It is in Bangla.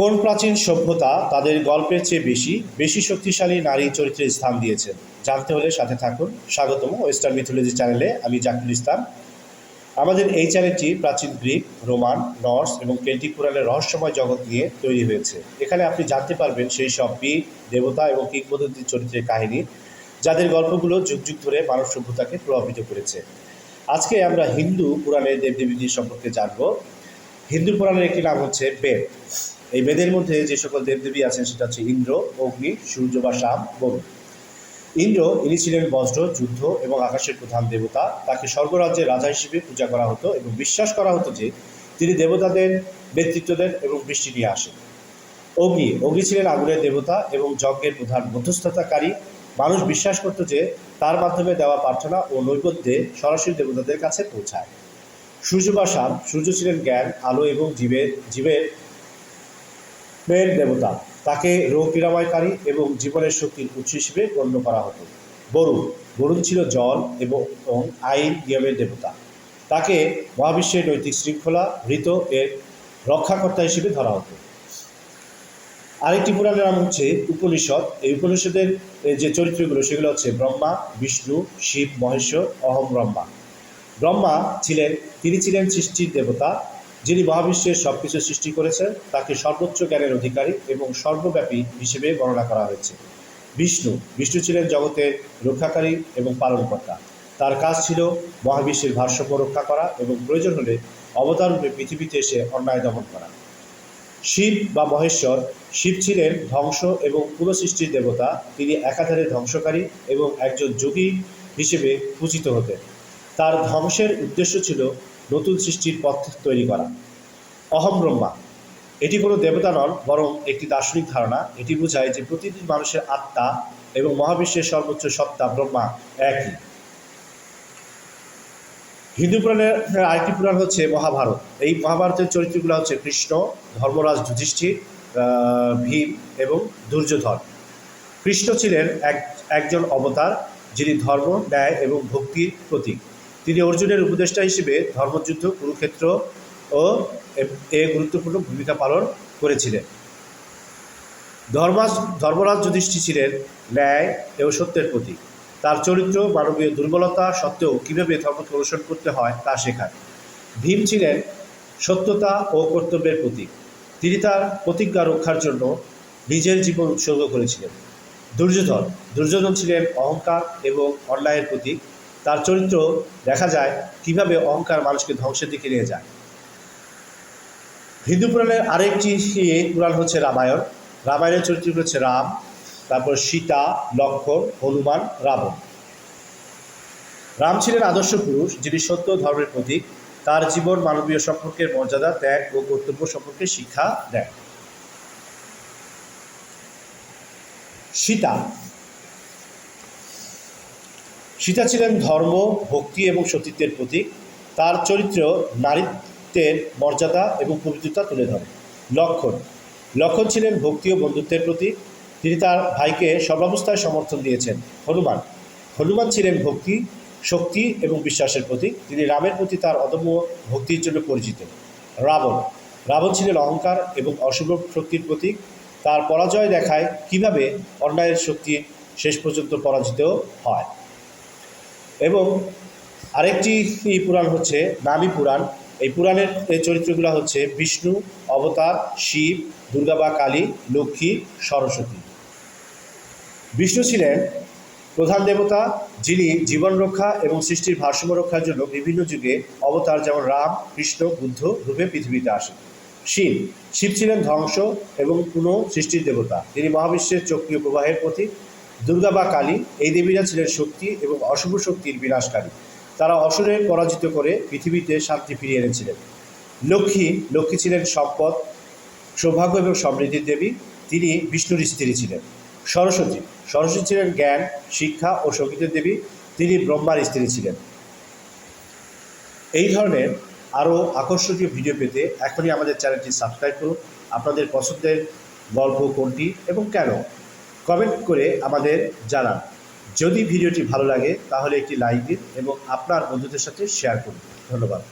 কোন প্রাচীন সভ্যতা তাদের গল্পের চেয়ে বেশি বেশি শক্তিশালী নারী চরিত্রের স্থান দিয়েছেন জানতে হলে সাথে থাকুন। স্বাগতম ওয়েস্টার্ন মিথোলজি চ্যানেলে আমি জাকির ইসলাম। আমাদের এই চ্যানেলটি প্রাচীন গ্রিক, রোমান, নর্স এবং কেন্টিক পুরাণের রহস্যময় জগৎ নিয়ে তৈরি হয়েছে। এখানে আপনি জানতে পারবেন সেই সব বীর, দেবতা এবং কিংবদন্তি চরিত্রের কাহিনী, যাদের গল্পগুলো যুগ যুগ ধরে মানব সভ্যতাকে প্রভাবিত করেছে। আজকে আমরা হিন্দু পুরাণের দেবদেবীদের সম্পর্কে জানব। হিন্দু পুরাণের একটি নাম হচ্ছে বেদ। এই বেদের মধ্যে যে সকল দেবদেবী আছেন সেটা হচ্ছে ইন্দ্র, অগ্নি, সূর্য বা শাম বরুণ ইন্দ্র, ইনি ছিলেন বজ্র, যুদ্ধ এবং আকাশের প্রধান দেবতা। তাকে স্বর্গরাজ্যের রাজা হিসেবে পূজা করা হতো এবং বিশ্বাস করা হতো যে তিনি দেবতাদের নেতৃত্ব দেন এবং বৃষ্টি নিয়ে আসেন। অগ্নি অগ্নি ছিলেন আগুনের দেবতা এবং যজ্ঞের প্রধান মধ্যস্থতাকারী। মানুষ বিশ্বাস করত যে তার মাধ্যমে দেওয়া প্রার্থনা ও নৈবেদ্যে সরাসরি দেবতাদের কাছে পৌঁছায়। সূর্য বা শাম সূর্য ছিলেন জ্ঞান, আলো এবং জীবের জীবের মেয়ের দেবতা। তাকে রোগ নিরাময়কারী এবং জীবনের শক্তির উৎস হিসেবে গণ্য করা হতো। বরুণ বরুণ ছিল জল এবং আইন নিয়মের দেবতা। তাকে মহাবিশ্বের নৈতিক শৃঙ্খলা ঋত এর রক্ষাকর্তা হিসেবে ধরা হতো। আরেকটি পুরাণের নাম হচ্ছে উপনিষদ। এই উপনিষদের যে চরিত্রগুলো, সেগুলো হচ্ছে ব্রহ্মা, বিষ্ণু, শিব, মহেশ্বর, অহম, ব্রহ্মা। ব্রহ্মা ছিলেন, তিনি ছিলেন সৃষ্টির দেবতা। যিনি মহাবিশ্বের সব কিছু সৃষ্টি করেছেন, তাকে সর্বোচ্চ জ্ঞানের অধিকারী এবং সর্বব্যাপী হিসেবে বর্ণনা করা হয়েছে। বিষ্ণু বিষ্ণু ছিলেন জগতের রক্ষাকারী এবং পালনকর্তা। তার কাজ ছিল মহাবিশ্বের ভারসাম্য রক্ষা করা এবং প্রয়োজন হলে অবতার রূপে পৃথিবীতে এসে অন্যায় দমন করা। শিব বা মহেশ্বর, শিব ছিলেন ধ্বংস এবং পুনঃসৃষ্টির দেবতা, তিনি একাধারে ধ্বংসকারী এবং একজন যোগী হিসেবে পূজিত হতেন। তার ধ্বংসের উদ্দেশ্য ছিল নতুন সৃষ্টির পথ তৈরি করা। অহম ব্রহ্মা। এটি কোনো দেবতা নন, বরং একটি দার্শনিক ধারণা। এটি বোঝায় যে প্রতিটি মানুষের আত্মা এবং মহাবিশ্বের সর্বোচ্চ সত্তা ব্রহ্মা একই। হিন্দু পুরাণের আরেকটি পুরাণ হচ্ছে মহাভারত। এই মহাভারতের চরিত্রগুলো হচ্ছে কৃষ্ণ, ধর্মরাজ যুধিষ্ঠির ভীম এবং দুর্যোধন। কৃষ্ণ ছিলেন এক, একজন অবতার যিনি ধর্ম, ন্যায় এবং ভক্তির প্রতীক। তিনি অর্জুনের উপদেষ্টা হিসেবে ধর্মযুদ্ধ, কুরুক্ষেত্র ও এ- গুরুত্বপূর্ণ ভূমিকা পালন করেছিলেন। ধর্মাজ ধর্মরাজ যুধিষ্ঠি ছিলেন ন্যায় এবং সত্যের প্রতীক। তার চরিত্র, মানবীয় দুর্বলতা সত্ত্বেও কীভাবে ধর্মকে অনুসরণ করতে হয় তা শেখায় ভীম ছিলেন সত্যতা ও কর্তব্যের প্রতীক। তিনি তার প্রতিজ্ঞা রক্ষার জন্য নিজের জীবন উৎসর্গ করেছিলেন। দুর্যোধন দুর্যোধন ছিলেন অহংকার এবং অন্যায়ের প্রতীক। তার চরিত্র দেখা যায় কীভাবে অহংকার মানুষকে ধ্বংসের দিকে নিয়ে যায়। হিন্দু পুরাণের আরেকটি পুরাণ হচ্ছে রামায়ণ। রামায়ণের চরিত্র হচ্ছে রাম, তারপর সীতা, লক্ষণ, হনুমান, রাবণ। রাম ছিলেন আদর্শ পুরুষ, যিনি সত্য ধর্মের প্রতীক। তার জীবন মানবীয় সম্পর্কের মর্যাদা, ত্যাগ ও কর্তব্য সম্পর্কে শিক্ষা দেয় সীতা সীতা ছিলেন ধর্ম, ভক্তি এবং সতীত্বের প্রতীক। তার চরিত্র নারীত্বের মর্যাদা এবং পবিত্রতা তুলে ধরে। লক্ষণ। লক্ষণ ছিলেন ভক্তি ও বন্ধুত্বের প্রতীক। তিনি তার ভাইকে সর্বাবস্থায় সমর্থন দিয়েছেন। হনুমান। হনুমান ছিলেন ভক্তি, শক্তি এবং বিশ্বাসের প্রতীক। তিনি রামের প্রতি তার অদম্য ভক্তির জন্য পরিচিত। রাবণ। রাবণ ছিলেন অহংকার এবং অশুভ শক্তির প্রতীক। তার পরাজয় দেখায় কীভাবে অন্যায়ের শক্তি শেষ পর্যন্ত পরাজিত হয়? এবং আরেকটি পুরাণ হচ্ছে নামী পুরাণ। এই পুরাণের চরিত্রগুলো হচ্ছে বিষ্ণু, অবতার, শিব দুর্গা বা কালী, লক্ষ্মী, সরস্বতী। বিষ্ণু ছিলেন প্রধান দেবতা যিনি জীবন রক্ষা এবং সৃষ্টির ভারসাম্য রক্ষার জন্য বিভিন্ন যুগে অবতার যেমন রাম, কৃষ্ণ, বুদ্ধ রূপে পৃথিবীতে আসেন। শিব শিব ছিলেন ধ্বংস এবং পুনঃ সৃষ্টির দেবতা। তিনি মহাবিশ্বের চক্রীয় প্রবাহের প্রতীক দুর্গা বা কালী এই দেবীরা ছিলেন শক্তি এবং অশুভ শক্তির বিনাশকারী। তারা অসুরের পরাজিত করে পৃথিবীতে শান্তি ফিরিয়ে এনেছিলেন। লক্ষ্মী লক্ষ্মী ছিলেন সম্পদ, সৌভাগ্য এবং সমৃদ্ধির দেবী। তিনি বিষ্ণুর স্ত্রী ছিলেন। সরস্বতী সরস্বতী ছিলেন জ্ঞান, শিক্ষা ও সঙ্গীতের দেবী। তিনি ব্রহ্মার স্ত্রী ছিলেন। এই ধরনের আরও আকর্ষণীয় ভিডিও পেতে এখনই আমাদের চ্যানেলটি সাবস্ক্রাইব করুন। আপনাদের পছন্দের গল্প কোনটি এবং কেন? কমেন্ট করে আমাদের জানান। যদি ভিডিওটি ভালো লাগে, তাহলে একটি লাইক দিন এবং আপনার বন্ধুদের সাথে শেয়ার করুন। ধন্যবাদ।